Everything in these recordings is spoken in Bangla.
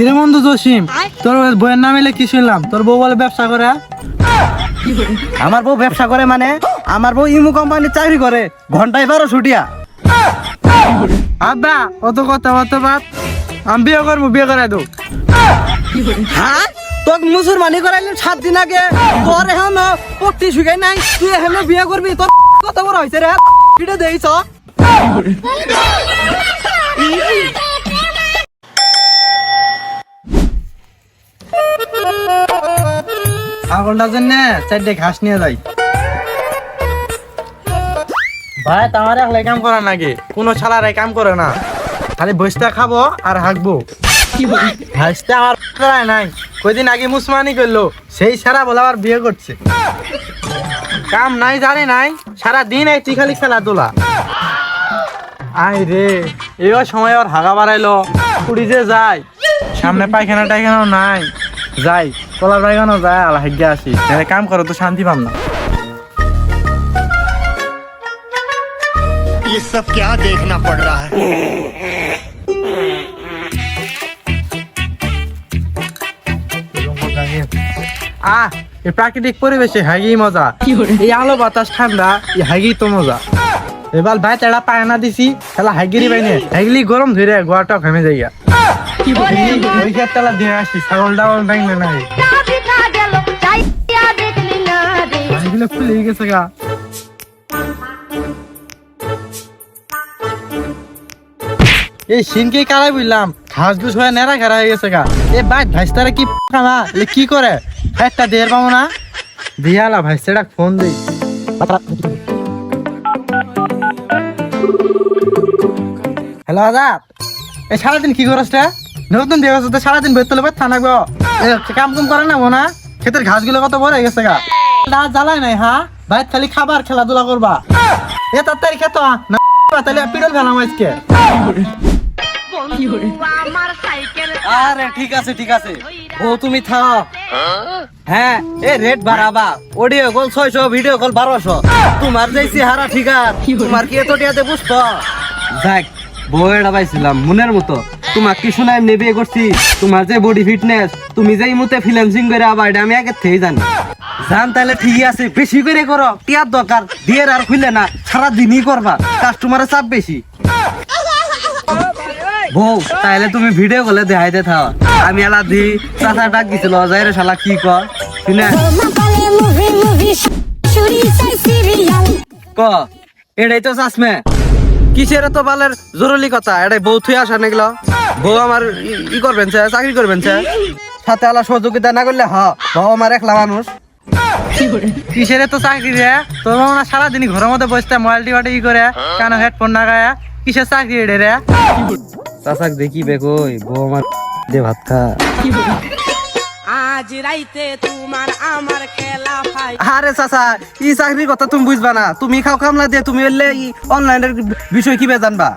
কিরে বন্ধু জসিম তোর বইয়ের নাম এলে কি শুনলাম তোর বউ বলে ব্যবসা করে আমার বউ ব্যবসা করে মানে আমার বউ ইমু কোম্পানির চাকরি করে ঘন্টায় বারো ছুটিয়া আব্বা অত কথা অত বাদ আমি বিয়ে করব বিয়ে করে দেবো হ্যাঁ তোকে মুসলমানি করাইলাম সাত দিন আগে তোর এখন পক্তি শুকাই নাই তুই এখন বিয়ে করবি তোর কত বড় হয়েছে রে কিটা দেইছ ছাগলটার জন্য চারটে ঘাস নিয়ে যাই। ভাই, তোমার একলাই কাম করে নাকি? কোনো ছাড়ারাই কাম করে না। খালি খাব আর হাঁকবো। আমার নাই। আগে মুসমানি করল। সেই সারা বলে আবার বিয়ে করছে। কাম নাই, জানি নাই। সারা দিন এই খালি খেলাধুলা। আই রে এবার সময় আর হাগা বাড়াইলো। কুড়ি যে যায় সামনে পায়খানা টাইখানাও নাই। যাই কলার বাইগানও যায় আর হাগ্যে আসি তাহলে কাম করো তো শান্তি পাম না ये सब क्या देखना पड़ रहा है আহ এই প্রাকৃতিক পরিবেশে হাগি মজা এই আলো বাতাস ঠান্ডা এই হাগি তো মজা এবার ভাই তেড়া পায়না দিছি তাহলে হাগিরি বাইনে হাগলি গরম ধরে গোয়াটা ঘেমে যাইয়া ওই খেতলা দিয়ে আসি ছাগল ডাগল ডাইনে নাই। পিঠা গেল চাইয়া দেখলি না রে। এগুলো খুলে গেছে গা। এই সিনকে কারাই বুঝলাম? ঘাস ঘুষ হয়ে নেড়া ঘেরা হয়ে গেছে গা। এ ভাই ভাইস্তারা কি খামা এ কি করে? একটা দের পাবো না? দিয়ালা ভাইস্তাটা ফোন দিই। হ্যালো আজাদ এই সারাদিন কি করছ রে? নতুন গেছে সারাদিন বের তোলে থানা গো। কাম কুম করে না না ক্ষেতের ঘাসগুলো কত বড় হয়ে গেছে গা। না জ্বালাই নাই হ্যাঁ? ভাই খালি খাবার, খেলাধুলা করবা। এ তাড়াতাড়ি খেত না, তাহলে পিডল আজকে। আরে, ঠিক আছে ঠিক আছে। ও তুমি থাও। হ্যাঁ এ রেট বাড়াবা। অডিও কল ছয়শো ভিডিও কল বারোশো। তোমার যে চেহারা, ঠিক আছে। তোমার কি এত টিয়াতে বুঝতো? যাক বউয়েরা মনের মতো। তোমার কি শোনা এমনি বিয়ে করছি। তোমার যে বডি ফিটনেস তুমি যে মুতে ফিল্যান্সিং করে আবার এটা আমি আগে থেকেই জানি। জান তাহলে ঠিকই আছে বেশি করে করো। টিয়ার দরকার দিয়ে আর খুললে না সারা দিনই করবা কাস্টমারের চাপ বেশি। বউ তাহলে তুমি ভিডিও কলে দেখাই দে থাও। আমি এলা দি চাচা ডাক দিছিল যাই রে শালা কি কর? শুনে। ক? এটাই তো চাসমে কিসের তো বালের জরুরি কথা? এটাই বউ থুই আসা নাগলো বউ আমার ই- করবেন চাকরি করবেন সাথে আলা সহযোগিতা না করলে হ বউ আমার একলা মানুষ। কিসের তো চাকরি রে? তোর না সারাদিনই ঘরের মধ্যে বসতে মোবাইল টিপাটি ই করে, কানো হেডফোন না গায়ে। কিসের চাকরি রে? চাচাক দেখি বে কই, বউ আমার দে ভাত খা। আজ রাইতে তোমার আমার খেলা আরে চাচা ই চাকরির কথা তুমি বুঝবা না। তুমি খাও কামলা দিয়ে তুমি এলে অনলাইনের বিষয় কি জানবা?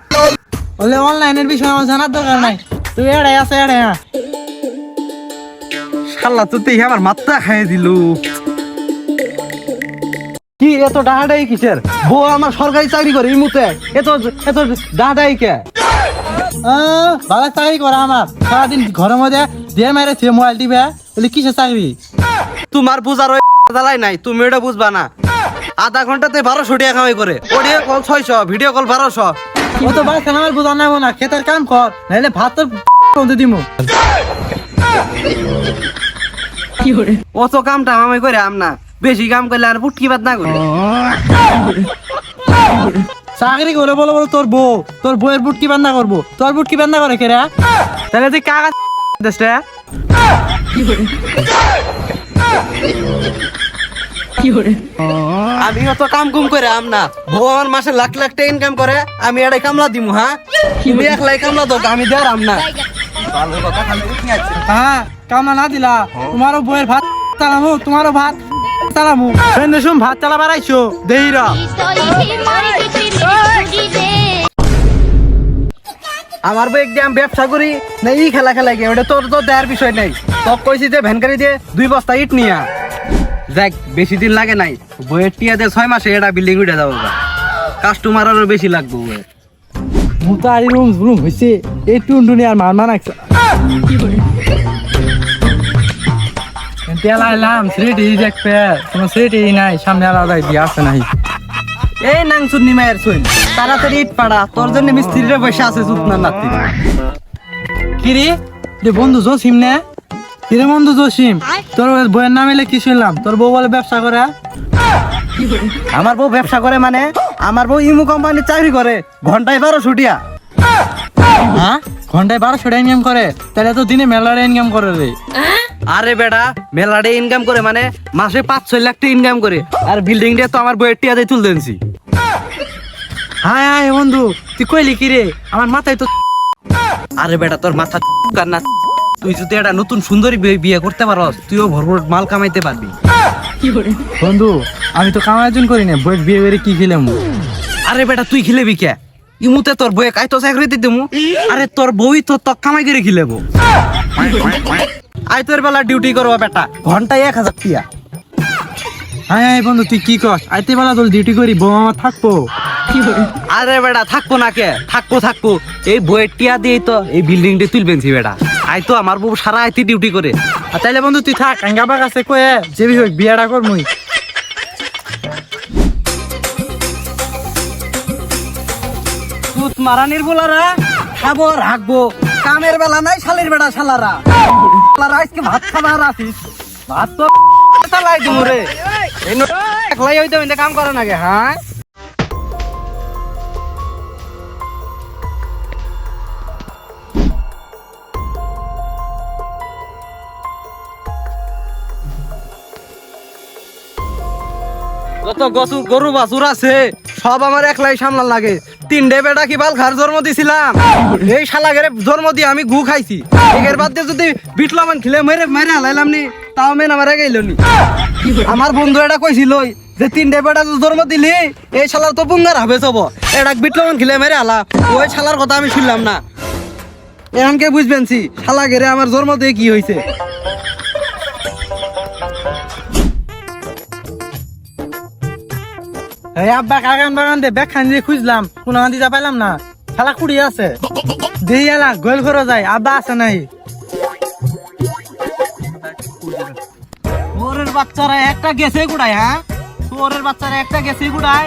বলে অনলাইনের বিষয়ে আমার জানার দরকার নাই। তুই এড়াই আছে এড়াই শালা তো তুই আমার মাথা খাইয়ে দিল। কি এত ডাহাডাই কিসের? বউ আমার সরকারি চাকরি করে এই মুহূর্তে। এত এত ডাহাডাই কে? ভালো চাকরি করে আমার। সারাদিন ঘরের মধ্যে দিয়ে মেরে থুয়ে মোবাইল টিপে বলে কিসের চাকরি তোমার বুঝার ওই জ্বালাই নাই তুমি এটা বুঝবা না। আধা ঘন্টাতে বারোশো টাকা কামাই করে। অডিও কল ছয়শো ভিডিও কল বারোশো। ও তো ভাই আমার বোঝা নাই না খেতের কাম কর নাহলে ভাত তোর দিমু। অত কামটা আমি করে আম না। বেশি কাম করলে আর বুটকি বাদ না করে। চাকরি করে বলো বলো তোর বউ তোর বউয়ের বুট কি বান্ধা করব। তোর বুট কি বান্ধা করে কেরা তাহলে তুই কাকা দেশ আমি অত কাম কুম করে আম না। বউ মাসে লাখ লাখ টাকা ইনকাম করে আমি এটাই কামলা দিমু হ্যাঁ? তুমি একলাই কামলা দো আমি দেওয়ার আম না। ভালো কথা খালি কি হ্যাঁ কামনা না দিলা তোমারও বউয়ের ভাত চালামু তোমারও ভাত চালামু। সন্ধ্যে সুম ভাত চালা বাড়াইছো দেহিরা। আমার বই একদম ব্যবসা করি না ই খেলা খেলা গিয়ে ওটা তোর তো দেওয়ার বিষয় নাই। তোর কইছি যে ভ্যানকারি দিয়ে দুই বস্তা ইট নিয়া। দেখ বেশি দিন লাগে নাই। বইয়ের টিয়া দিয়ে ছয় মাসে এটা বিল্ডিং উঠে যাব কাস্টমার আরও বেশি লাগবে বইয়ের মুতা আরি রুম রুম হইছে। এই টুনটুনি আর মার মানাকছে তেলা এলাম সিটি দেখবে কোনো সিটি নাই সামনে আলাদা দিয়ে আসে নাই। এই নাংসুর নিমায়ের সইল তাড়াতাড়ি ইট পাড়া, তোর জন্য মিস্ত্রিরে বসে আছে চুতনার নাতি। কিরে যে বন্ধু জসিম নে। কিরে বন্ধু জসিম? তোর বইয়ের নাম এলে কি শুনলাম? তোর বউ বলে ব্যবসা করে। আমার বউ ব্যবসা করে মানে? আমার বউ ইমু কোম্পানির চাকরি করে। ঘন্টায় বারো ছুটিয়া। হ্যাঁ? ঘন্টায় বারোশো টাকা ইনকাম করে। তাহলে তো দিনে মেলাটা ইনকাম করে রে। আরে বেটা মেলাডে ইনকাম করে মানে মাসে পাঁচ, ছয় লাখ টাকা ইনকাম করে। আর বিল্ডিং দিয়ে তো আমার বইয়ের টিয়াতে তুল দেনছি হ্যাঁ হ্যাঁ বন্ধু, তুই কইলি কি রে? আমার মাথায় তো আরে বেটা, তোর মাথা কার না? তুই যদি একটা নতুন সুন্দরী বিয়ে- করতে পারস, তুইও ভরপুর মাল কামাইতে পারবি। বন্ধু, আমি তো কামার্জন করি না বই বিয়ে করে কি খেলাম? আরে বেটা, তুই খিলেবি কে? ইমুতে তোর বইয়ে কাই তো চাকরি দিতে আরে তোর বই তো তক কামাই করে খিলেবো। আই তোর বেলা ডিউটি করব বেটা। ঘন্টায় এক হাজার টিয়া। হ্যাঁ হ্যাঁ বন্ধু, তুই কি কস? আইতে বেলা তোর ডিউটি করি, বউ আমার থাকব। আরে বেটা, থাকব না কে? থাকব থাকব। এই বইয়ের টিয়া দিয়েই তো এই বিল্ডিংটা তুলবেনছি বেটা। আই তো আমার বউ সারা আইতে ডিউটি করে। আর তাইলে বন্ধু, তুই থাক আঙ্গাবা কাছে কয়ে যেবি হোক, বিয়েটা কর মুই। মারানির বলারা, খাব হাঁকবো। কামের বেলা নাই শালের বেলা শালারা। শালারা, আজকে ভাত খাবার আসিস ভাত তো চালাই দিব রে। একলাই হইতে হইতে কাম করে নাকি হ্যাঁ? যত গরু বাছুর আছে, সব আমার একলাই সামলান লাগে। তিনটে বেটা কি বাল খার জন্ম দিছিলাম? এই শালাগের জন্ম দিয়ে আমি গু খাইছি। এর বাদ দিয়ে যদি বিটলামান খিলে মেরে মেরে হালাইলাম নি, তাও মেন আমার গেল নি। আমার বন্ধু এটা কইছিল যে তিনটে বেটা জন্ম দিলি, এই শালার তো পুঙ্গার হবে সব। এটা বিটলামান খিলে মেরে হালা। ওই শালার কথা আমি শুনলাম না। এমনকে বুঝবেন সি শালা গেরে আমার জন্ম দিয়ে কি হয়েছে এই আব্বা কাগান বাগান দে, ব্যাগ খান দিয়ে খুঁজলাম, কোনো দিতে পাইলাম না। শালা কুড়ি আছে। দেই গোল করে যায় আব্বা আছে নাই। তোরের বাচ্চারা একটা গেছে গুড়াই হ্যাঁ? তোরের বাচ্চারা একটা গেছে গুড়াই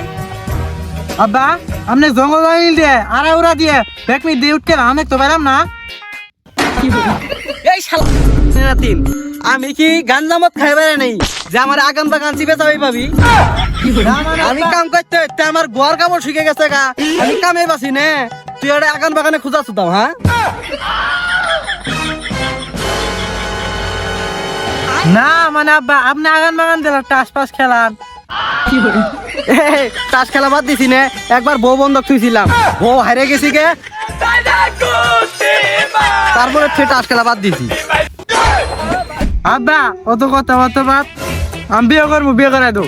আব্বা আপনি জঙ্গল জঙ্গল দিয়ে আড়া উড়া দিয়ে, ব্যাগ মি দিয়ে উঠকে আমি তো পাইলাম না। এই শালা আমি কি গাঞ্জামত খাইবারে নেই, যে আমার আগাম বাগান চিপে যাবি পাবি আমি কাম করতে করতে আমার গোয়ার কাপড় শিখে গেছে গা। আমি কামে বাসি নে। তুই এটা আগান বাগানে খুঁজাছ দাও হ্যাঁ? না মানে আব্বা আপনি আগান বাগান দিলেন টাস পাস খেলান। তাস খেলা বাদ দিছি নে। একবার বউ বন্ধক থুইছিলাম। বউ হারে গেছি গে। তারপরে ফের তাস খেলা বাদ দিছি। আব্বা অত কথা অত বাত আমি বিয়ে করব বিয়ে করে দো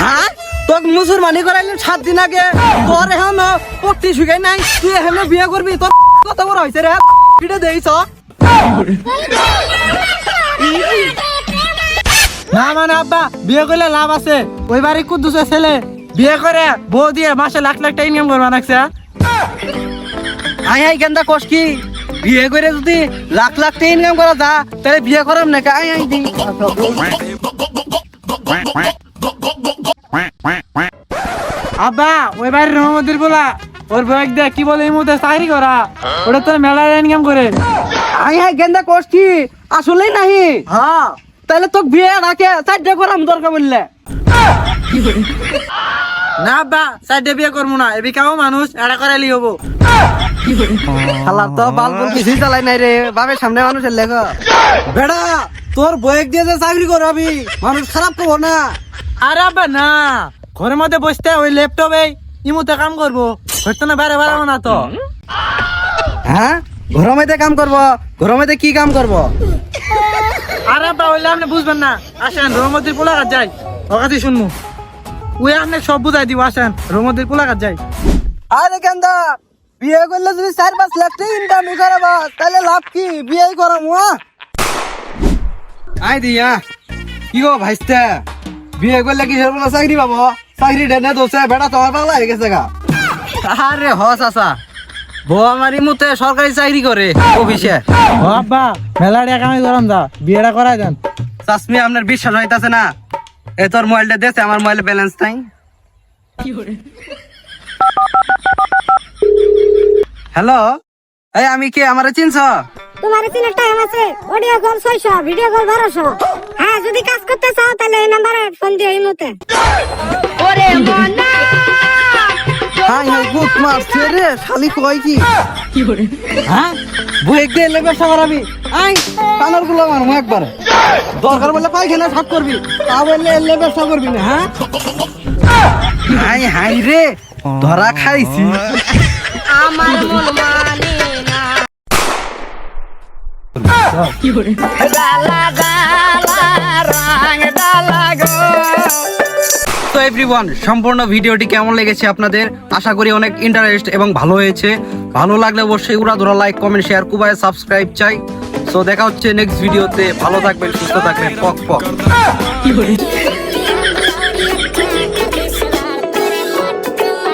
হ্যাঁ? তোক মুসলমানি করাইলেন সাত দিন আগে তোর এখন পট্টি শুকাই নাই, তুই এখন বিয়ে করবি? তোর কত বড় হয়েছে রে? কিটা দেইছ না মানে আব্বা, বিয়ে করলে লাভ আছে। ওই বাড়ি কুদ্দুসে ছেলে বিয়ে করে বউ দিয়ে মাসে লাখ লাখ টাকা ইনকাম করবা নাকছে আই আই, গেন্দা কষ কি? বিয়ে করে যদি লাখ লাখ টাকা ইনকাম করা যা তাহলে বিয়ে করাম নাকি? আই আই, দিন। আব্বা ওই বাড়ির রহমতির বলা। ওর বয়ক দেখ কি বলে এই মুহূর্তে চাকরি করা? ওটা তো মেলা ইনকাম করে। আই আই গেন্দা কষ কি আসলেই নাহি? হ্যাঁ। তাহলে তোক বিয়ে ডাকে চারটে করাম দরকার বললে। না আব্বা সাইডে বিয়ে করব না এবি কাও মানুষ এটা করাইলি হব। শালা তো বাল বল কিছুই চালাই নাই রে বাবের সামনে মানুষের লেখ। বেড়া তোর বয়েক দিয়ে যে চাকরি করাবি মানুষ খারাপ করব না। আরে না। ঘরের মধ্যে বসতে ওই ল্যাপটপে ইমুতে কাম করব। হয়তো না বাইরে বেড়াবো না তো। হ্যাঁ? ঘরমেতে কাম করব? করব ঘরমেতে কি কাম করব? আরে আব্বা ওইলে আপনি বুঝবেন না। আসেন রহমতির পোলাঘাট যাই। ওকাতি শুনমু ওই আপনি সব বুঝাই দিব আসেন রহমতির পোলাঘাট যাই। আরে কেন্দা বিয়ে করলে যদি চার পাঁচ লাখ টাকা ইনকাম করাবা তাহলে লাভ কি? বিয়ে করাম আই দিয়া। কি গো ভাইস্তে? বিয়ে করলে কিসের বলে চাকরি পাবো? চাকরি ডেনে দোষে। বেটা তোমার পাগলা হয়ে গেছে গা। আরে হস আসা বউ আমার ইমুতে সরকারি চাকরি করে অফিসে। ও আব্বা করান দা বিয়েটা করাই দেন। চাষমি আপনার বিশ্বাস হইতাছে না? এ তোর মোবাইলটা দেছে আমার মোবাইলে ব্যালেন্স নাই। হ্যালো? এই আমি কে? আমারে চিনছ? তোমার চিনে টাইম আছে। অডিও কল ছয়শো ভিডিও কল বারোশো। হ্যাঁ যদি কাজ করতে চাও তাহলে এই নাম্বারে ফোন দিও এই মতে হাই হাই গুড মারছে রে শালি কয় কি? হ্যাঁ? বুয়েক দিয়ে এলে ব্যবসা করাবি? আই কানারগুলো মারমু একবারে। দরকার বলে পাইখানা সাফ করবি তা বললে এলে ব্যবসা করবি না হ্যাঁ? হাই হাই রে ধরা খাইছি। আমার মন মানে। তো সম্পূর্ণ ভিডিওটি কেমন লেগেছে আপনাদের? আশা করি অনেক ইন্টারেস্ট এবং ভালো হয়েছে। ভালো লাগলে অবশ্যই উড়া ধরা লাইক কমেন্ট শেয়ার কুবায় সাবস্ক্রাইব চাই। তো দেখা হচ্ছে নেক্সট ভিডিওতে ভালো থাকবেন, সুস্থ থাকবেন, পক পক।